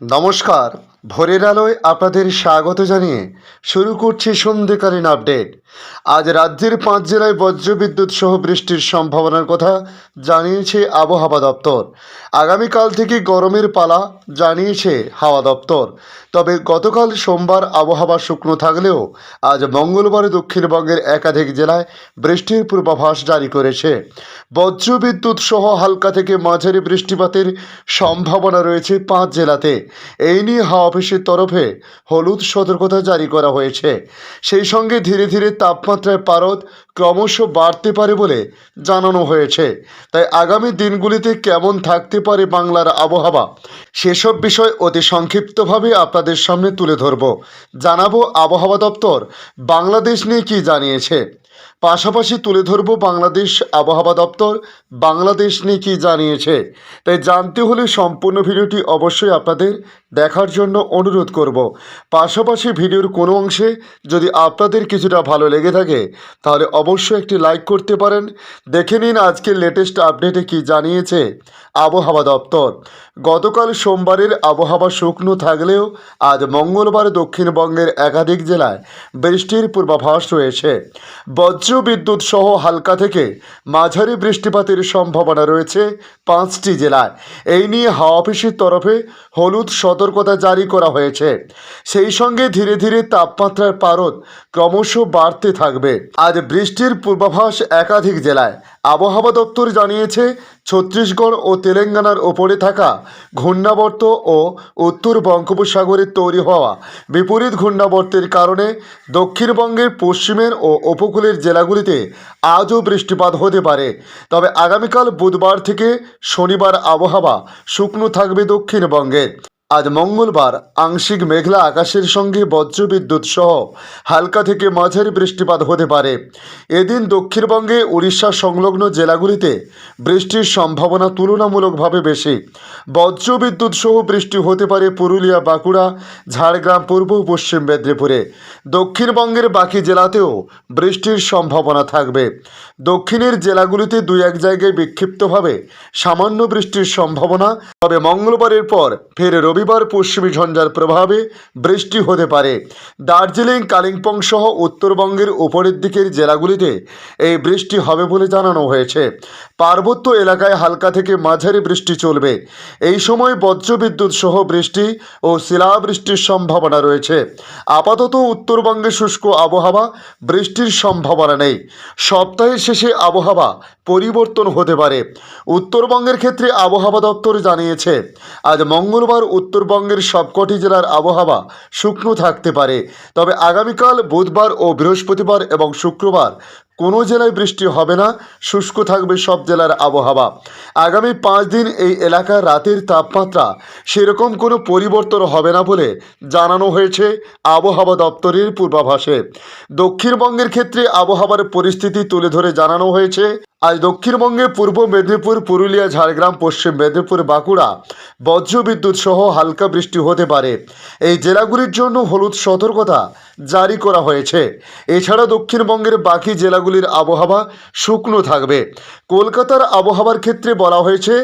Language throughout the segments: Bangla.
নমস্কার ভোরের আলোয় আপনাদের স্বাগত জানিয়ে শুরু করছি সন্ধ্যেকালীন আপডেট। আজ রাজ্যের পাঁচ জেলায় বজ্রবিদ্যুৎ সহ বৃষ্টির সম্ভাবনার কথা জানিয়েছে আবহাওয়া দপ্তর। আগামীকাল থেকে গরমের পালা জানিয়েছে হাওয়া দপ্তর। তবে গতকাল সোমবার আবহাওয়া শুকনো থাকলেও আজ মঙ্গলবার দক্ষিণবঙ্গের একাধিক জেলায় বৃষ্টির পূর্বাভাস জারি করেছে। বজ্রবিদ্যুৎ সহ হালকা থেকে মাঝারি বৃষ্টিপাতের সম্ভাবনা রয়েছে পাঁচ জেলাতে। এই নিয়ে হাওয়া অফিসের তরফে হলুদ সতর্কতা জারি করা হয়েছে। সেই সঙ্গে ধীরে ধীরে তাপমাত্রায় পারদ ক্রমশ বাড়তে পারে বলে জানানো হয়েছে। তাই আগামী দিনগুলিতে কেমন থাকতে পারে বাংলার আবহাওয়া, সেসব বিষয় অতি সংক্ষিপ্তভাবে আপনাদের সামনে তুলে ধরব। জানাব আবহাওয়া দপ্তর বাংলাদেশ নিয়ে কি জানিয়েছে। পাশাপাশি তুলে ধরব বাংলাদেশ আবহাওয়া দপ্তর বাংলাদেশ নিয়ে কী জানিয়েছে। তাই জানতে হলে সম্পূর্ণ ভিডিওটি অবশ্যই আপনাদের দেখার জন্য অনুরোধ করব। পাশাপাশি ভিডিওর কোনো অংশে যদি আপনাদের কিছুটা ভালো লেগে থাকে, তাহলে অবশ্যই একটি লাইক করতে পারেন। দেখে নিন আজকের লেটেস্ট আপডেটে কি জানিয়েছে আবহাওয়া দপ্তর। গতকাল সোমবারের আবহাওয়া শুকনো থাকলেও আজ মঙ্গলবার দক্ষিণবঙ্গের একাধিক জেলায় বৃষ্টির পূর্বাভাস রয়েছে। বজ্র বিদ্যুৎ সহ হালকা থেকে মাঝারি বৃষ্টিপাতের সম্ভাবনা রয়েছে পাঁচটি জেলায়। এই নিয়ে হাওয়া অফিসের তরফে হলুদ সতর্কতা জারি করা হয়েছে। সেই সঙ্গে ধীরে ধীরে তাপমাত্রার পারদ ক্রমশ বাড়তে থাকবে। আজ বৃষ্টির পূর্বাভাস একাধিক জেলায়। আবহাওয়া দপ্তর জানিয়েছে, ছত্তিশগড় ও তেলেঙ্গানার ওপরে থাকা ঘূর্ণাবর্ত ও উত্তর বঙ্গোপসাগরে তৈরি হওয়া বিপরীত ঘূর্ণাবর্তের কারণে দক্ষিণবঙ্গের পশ্চিমের ও উপকূলের জেলাগুলিতে আজও বৃষ্টিপাত হতে পারে। তবে আগামীকাল বুধবার থেকে শনিবার আবহাওয়া শুকনো থাকবে দক্ষিণবঙ্গে। আজ মঙ্গলবার আংশিক মেঘলা আকাশের সঙ্গে বজ্রবিদ্যুৎ সহ হালকা থেকে মাঝারি বৃষ্টিপাত হতে পারে। এদিন দক্ষিণবঙ্গে উড়িষ্যা সংলগ্ন জেলাগুলিতে বৃষ্টির সম্ভাবনা তুলনামূলকভাবে বেশি। বজ্রবিদ্যুৎ সহ বৃষ্টি হতে পারে পুরুলিয়া, বাঁকুড়া, ঝাড়গ্রাম, পূর্ব পশ্চিম মেদিনীপুরে। দক্ষিণবঙ্গের বাকি জেলাতেও বৃষ্টির সম্ভাবনা থাকবে। দক্ষিণের জেলাগুলিতে দুই এক জায়গায় বিক্ষিপ্তভাবে সামান্য বৃষ্টির সম্ভাবনা। তবে মঙ্গলবারের পর ফের রবিবার পশ্চিমী ঝঞ্ঝার প্রভাবে বৃষ্টি হতে পারে। দার্জিলিং, কালিম্পং সহ উত্তরবঙ্গের উপরের দিকের জেলাগুলিতে এই বৃষ্টি হবে বলে জানানো হয়েছে। পার্বত্য এলাকায় হালকা থেকে মাঝারি বৃষ্টি চলবে। এই সময় বজ্রবিদ্যুৎ সহ বৃষ্টি ও শিলাবৃষ্টির সম্ভাবনা রয়েছে। আপাতত উত্তরবঙ্গে শুষ্ক আবহাওয়া, বৃষ্টির সম্ভাবনা নেই। সপ্তাহের শেষে আবহাওয়া পরিবর্তন হতে পারে। উত্তরবঙ্গের ক্ষেত্রে আবহাওয়া দপ্তর জানিয়েছে, আজ মঙ্গলবার উত্তরবঙ্গের সবকটি জেলার আবহাওয়া শুকনো থাকতে পারে। তবে আগামীকাল বুধবার ও বৃহস্পতিবার এবং শুক্রবার কোনো জেলায় বৃষ্টি হবে না, শুষ্ক থাকবে সব জেলার আবহাওয়া। আগামী পাঁচ দিন এই এলাকার রাতের তাপমাত্রা সেরকম কোনো পরিবর্তন হবে না বলে জানানো হয়েছে আবহাওয়া দপ্তরের পূর্বাভাসে। দক্ষিণবঙ্গের ক্ষেত্রে আবহাওয়ার পরিস্থিতি তুলে ধরে জানানো হয়েছে। আজ দক্ষিণবঙ্গে পূর্ব মেদিনীপুর, পুরুলিয়া, ঝাড়গ্রাম, পশ্চিম মেদিনীপুর, বাঁকুড়া বজ্রবিদ্যুৎ সহ হালকা বৃষ্টি হতে পারে। এই জেলাগুলির জন্য হলুদ সতর্কতা জারি করা হয়েছে। এছাড়া দক্ষিণবঙ্গের বাকি জেলাগুলির আবহাওয়া শুকনো থাকবে। কলকাতার আবহাওয়ার ক্ষেত্রে বলা হয়েছে,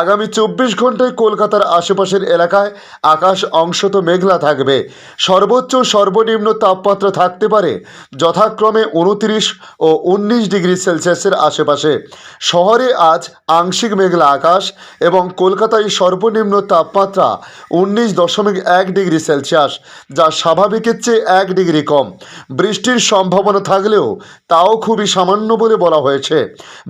আগামী চব্বিশ ঘন্টায় কলকাতার আশেপাশের এলাকায় আকাশ অংশত মেঘলা থাকবে। সর্বোচ্চ সর্বনিম্ন তাপমাত্রা থাকতে পারে যথাক্রমে উনত্রিশ ও উনিশ ডিগ্রি সেলসিয়াসের আশেপাশে। শহরে আজ আংশিক মেঘলা আকাশ এবং কলকাতায় সর্বনিম্ন তাপমাত্রা উনিশ দশমিক এক ডিগ্রি সেলসিয়াস, যা স্বাভাবিকের চেয়ে এক ডিগ্রি কম। বৃষ্টির সম্ভাবনা থাকলেও তাও খুবই সামান্য বলে বলা হয়েছে।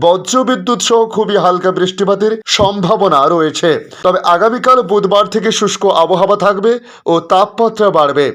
বজ্রবিদ্যুৎ সহ খুবই হালকা বৃষ্টিপাতের সম্ভাবনা রয়েছে। তবে আগামীকাল বুধবার থেকে শুষ্ক আবহাওয়া থাকবে ও তাপমাত্রা বাড়বে।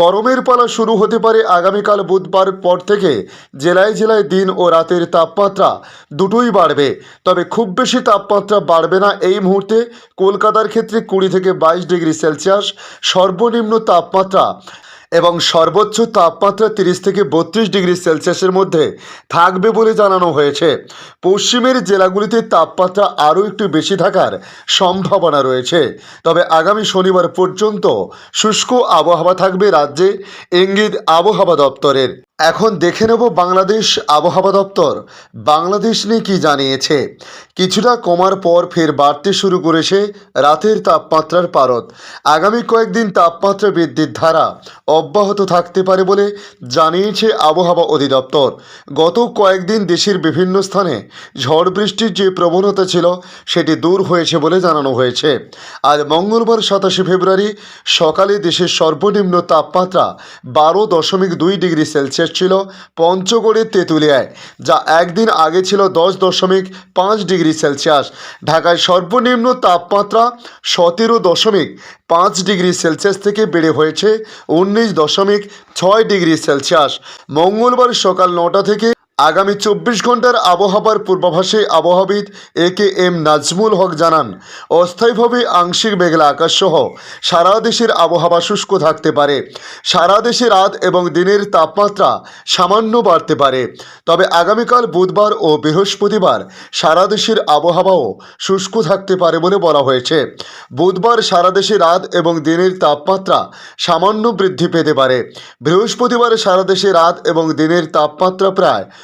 গরমের পালা শুরু হতে পারে আগামীকাল বুধবার পর থেকে। জেলায় জেলায় দিন ও রাতের তাপমাত্রা দুটোই বাড়বে। তবে খুব বেশি তাপমাত্রা বাড়বে না এই মুহূর্তে। কলকাতার ক্ষেত্রে কুড়ি থেকে বাইশ ডিগ্রি সেলসিয়াস। সর্বনিম্ন তাপমাত্রা এবং সর্বোচ্চ তাপমাত্রা তিরিশ থেকে বত্রিশ ডিগ্রি সেলসিয়াসের মধ্যে থাকবে বলে জানানো হয়েছে। পশ্চিমের জেলাগুলিতে তাপমাত্রা আরও একটু বেশি থাকার সম্ভাবনা রয়েছে। তবে আগামী শনিবার পর্যন্ত শুষ্ক আবহাওয়া থাকবে রাজ্যে, ইঙ্গিত আবহাওয়া দপ্তরের। এখন দেখে নেব বাংলাদেশ আবহাওয়া দপ্তর। বাংলাদেশ নিয়ে কী জানিয়েছে। কিছুটা কমার পর ফের বাড়তে শুরু করেছে রাতের তাপমাত্রার পারদ। আগামী কয়েকদিন তাপমাত্রা বৃদ্ধির ধারা অব্যাহত থাকতে পারে বলে জানিয়েছে আবহাওয়া অধিদপ্তর। গত কয়েকদিন দেশের বিভিন্ন স্থানে ঝড় বৃষ্টির যে প্রবণতা ছিল, সেটি দূর হয়েছে বলে জানানো হয়েছে। আজ মঙ্গলবার সাতাশে ফেব্রুয়ারি সকালে দেশের সর্বনিম্ন তাপমাত্রা বারো দশমিক দুই ডিগ্রি সেলসিয়াস ছিল পঞ্চগড়ের তেঁতুলিয়ায়, যা একদিন আগে ছিল দশ দশমিক পাঁচ ডিগ্রি সেলসিয়াস। ঢাকায় সর্বনিম্ন তাপমাত্রা সতেরো দশমিক পাঁচ ডিগ্রি সেলসিয়াস থেকে বেড়ে হয়েছে উনিশ দশমিক ছয় ডিগ্রি সেলসিয়াস। মঙ্গলবার সকাল নটা থেকে আগামী চব্বিশ ঘণ্টার আবহাওয়ার পূর্বাভাসে আবহাওয়াবিদ এ কে এম নাজমুল হক জানান, অস্থায়ীভাবে আংশিক মেঘলা আকাশ সহ সারা দেশের আবহাওয়া শুষ্ক থাকতে পারে। সারা দেশে রাত এবং দিনের তাপমাত্রা সামান্য বাড়তে পারে। তবে আগামীকাল বুধবার ও বৃহস্পতিবার সারা দেশের আবহাওয়াও শুষ্ক থাকতে পারে বলে বলা হয়েছে। বুধবার সারা দেশে রাত এবং দিনের তাপমাত্রা সামান্য বৃদ্ধি পেতে পারে। বৃহস্পতিবার সারা দেশে রাত এবং দিনের তাপমাত্রা প্রায়